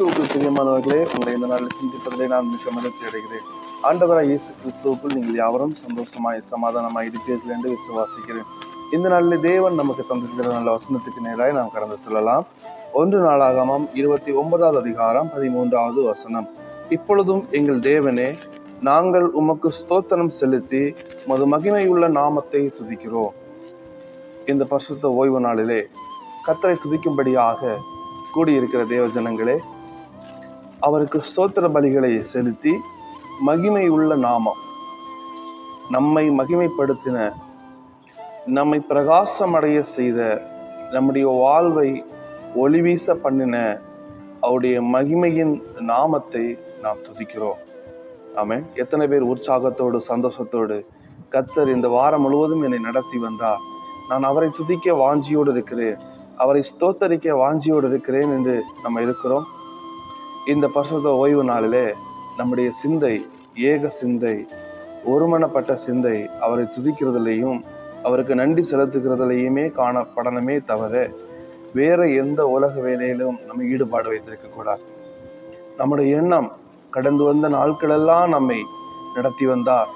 பிரியமானவர்களே உங்களை இந்த நாளில் சிந்திப்பதிலே நான் மிக மகிழ்ச்சி அடைகிறேன். ஆண்டவராக இயேசு கிறிஸ்துவுக்குள் நீங்கள் யாவரும் சந்தோஷமாய் சமாதானமாய் இருப்பீர்கள் என்று விசுவாசிக்கிறேன். இந்த நாளில் தேவன் நமக்கு தந்திருக்கிற நல்ல வசனத்துக்கு நேராக நாம் கடந்து செல்லலாம். ஒன்று நாளாகமம் இருபத்தி ஒன்பதாவது அதிகாரம் பதிமூன்றாவது வசனம். இப்பொழுதும் எங்கள் தேவனே நாங்கள் உமக்கு ஸ்தோத்திரம் செலுத்தி மது மகிமையுள்ள நாமத்தை துதிக்கிறோம். இந்த பரிசுத்த ஓய்வு நாளிலே கத்தரை துதிக்கும்படியாக கூடியிருக்கிற தேவ ஜனங்களே அவருக்கு ஸ்தோத்திர பலிகளை செலுத்தி மகிமை உள்ள நாமம். நம்மை மகிமைப்படுத்தின நம்மை பிரகாசமடைய செய்த நம்முடைய வாழ்வை ஒளிவீச பண்ணின அவருடைய மகிமையின் நாமத்தை நாம் துதிக்கிறோம். ஆமே எத்தனை பேர் உற்சாகத்தோடு சந்தோஷத்தோடு கத்தர் இந்த வாரம் முழுவதும் என்னை நடத்தி வந்தார். நான் அவரை துதிக்க வாஞ்சியோடு இருக்கிறேன். அவரை ஸ்தோத்தரிக்க வாஞ்சியோடு இருக்கிறேன் என்று நம்ம இருக்கிறோம். இந்த பசுத ஓய்வு நாளிலே நம்முடைய சிந்தை ஏக சிந்தை ஒருமனப்பட்ட சிந்தை அவரை துதிக்கிறதுலையும் அவருக்கு நன்றி செலுத்துகிறதுலையுமே காணப்படணுமே தவிர வேற எந்த உலக வேலையிலும் நம்ம ஈடுபாடு வைத்திருக்க கூடாது. நம்முடைய எண்ணம் கடந்து வந்த நாட்களெல்லாம் நம்மை நடத்தி வந்தார்.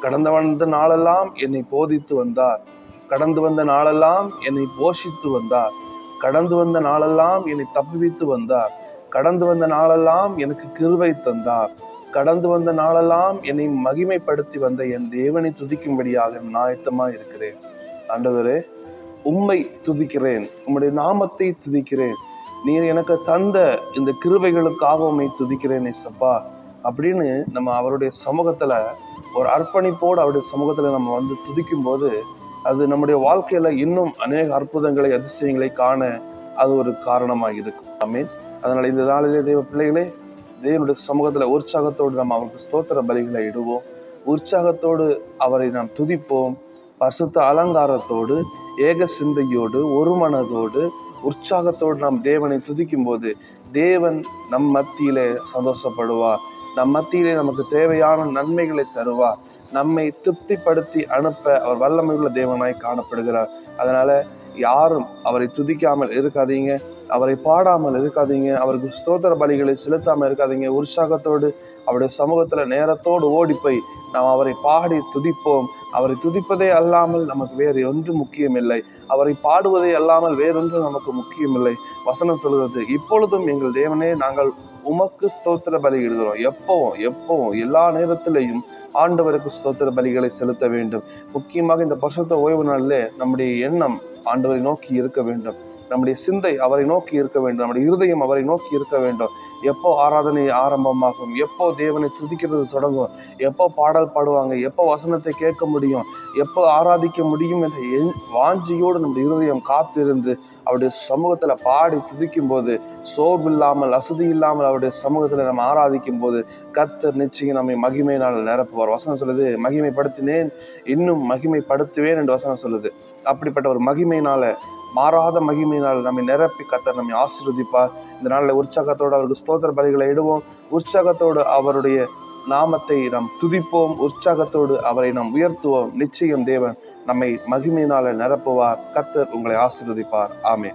கடந்து வந்த நாளெல்லாம் என்னை போதித்து வந்தார். கடந்து வந்த நாளெல்லாம் என்னை போஷித்து வந்தார். கடந்து வந்த நாளெல்லாம் என்னை தப்புவித்து வந்தார். கடந்து வந்த நாளெல்லாம் எனக்கு கிருவை தந்தார். கடந்து வந்த நாளெல்லாம் என்னை மகிமைப்படுத்தி வந்த என் தேவனை துதிக்கும்படியாக நான் ஆயத்தமாக இருக்கிறேன். ஆண்டவரே உம்மை துதிக்கிறேன். உம்முடைய நாமத்தை துதிக்கிறேன். நீர் எனக்கு தந்த இந்த கிருவைகளுக்காக உண்மை துதிக்கிறேன் சப்பா அப்படின்னு நம்ம அவருடைய சமூகத்தில் ஒரு அர்ப்பணிப்போடு அவருடைய சமூகத்தில் நம்ம வந்து துதிக்கும் போது அது நம்முடைய வாழ்க்கையில் இன்னும் அநேக அற்புதங்களை அதிசயங்களை காண அது ஒரு காரணமாக இருக்கும். ஆமீன். அதனால் இந்த நாளிலே தெய்வ பிள்ளைகளே தேவனுடைய சமூகத்தில் உற்சாகத்தோடு நம்ம அவருக்கு ஸ்தோத்திர பலிகளை இடுவோம். உற்சாகத்தோடு அவரை நாம் துதிப்போம். பசுத்த அலங்காரத்தோடு ஏக சிந்தையோடு ஒரு மனதோடு உற்சாகத்தோடு நாம் தேவனை துதிக்கும் போது தேவன் நம் மத்தியிலே சந்தோஷப்படுவார். நம் மத்தியிலே நமக்கு தேவையான நன்மைகளை தருவார். நம்மை திருப்திப்படுத்தி அனுப்ப அவர் வல்லமையுள்ள தேவனாய் காணப்படுகிறார். அதனால யாரும் அவரை துதிக்காமல் இருக்காதீங்க. அவரை பாடாமல் இருக்காதீங்க. அவருக்கு ஸ்தோத்திர பலிகளை செலுத்தாமல் இருக்காதீங்க. உற்சாகத்தோடு அவருடைய சமூகத்தில் நேரத்தோடு ஓடி போய் நாம் அவரை பாடி துதிப்போம். அவரை துதிப்பதே அல்லாமல் நமக்கு வேறு ஒன்றும் முக்கியமில்லை அவரை பாடுவதே அல்லாமல் வேறொன்றும் நமக்கு முக்கியமில்லை வசனம் சொல்கிறது இப்பொழுதும் எங்கள் தேவனே நாங்கள் உமக்கு ஸ்தோத்திர பலி எழுதுகிறோம் எப்பவும் எப்பவும் எல்லா நேரத்திலையும் ஆண்டவருக்கு ஸ்தோத்திர பலிகளை செலுத்த வேண்டும். முக்கியமாக இந்த பரிசுத்த ஓய்வு நாளில் நம்முடைய எண்ணம் ஆண்டவரை நோக்கி இருக்க வேண்டும். நம்முடைய சிந்தை அவரை நோக்கி இருக்க வேண்டும். நம்முடைய இருதயம் அவரை நோக்கி இருக்க வேண்டும். எப்போ ஆராதனை ஆரம்பமாகும்? எப்போ தேவனை துதிக்கிறது தொடங்கும்? எப்போ பாடல் பாடுவாங்க? எப்போ வசனத்தை கேட்க முடியும்? எப்போ ஆராதிக்க முடியும் என்ற எ வாஞ்சியோடு நம்முடைய இருதயம் காத்திருந்து அவருடைய சமூகத்தில் பாடி துதிக்கும் போது சோர்வில்லாமல் அசதி இல்லாமல் அவருடைய சமூகத்தில் நம்ம ஆராதிக்கும் போது கத்தர் நிச்சயம் நம்மை மகிமையினால் நிரப்புவார். வசனம் சொல்லுது மகிமைப்படுத்தினேன் இன்னும் மகிமைப்படுத்துவேன் என்று வசனம் சொல்லுது. அப்படிப்பட்ட ஒரு மகிமையினால மாறாத மகிமையினால் நம்மை நிரப்பி கத்தர் நம்மை ஆசீர்வதிப்பார். இந்த நாளில் உற்சாகத்தோடு அவருக்கு ஸ்தோத்திர பலிகளை இடுவோம். உற்சாகத்தோடு அவருடைய நாமத்தை நாம் துதிப்போம். உற்சாகத்தோடு அவரை நாம் உயர்த்துவோம். நிச்சயம் தேவன் நம்மை மகிமையினால நிரப்புவார். கத்தர் உங்களை ஆசீர்வதிப்பார். ஆமே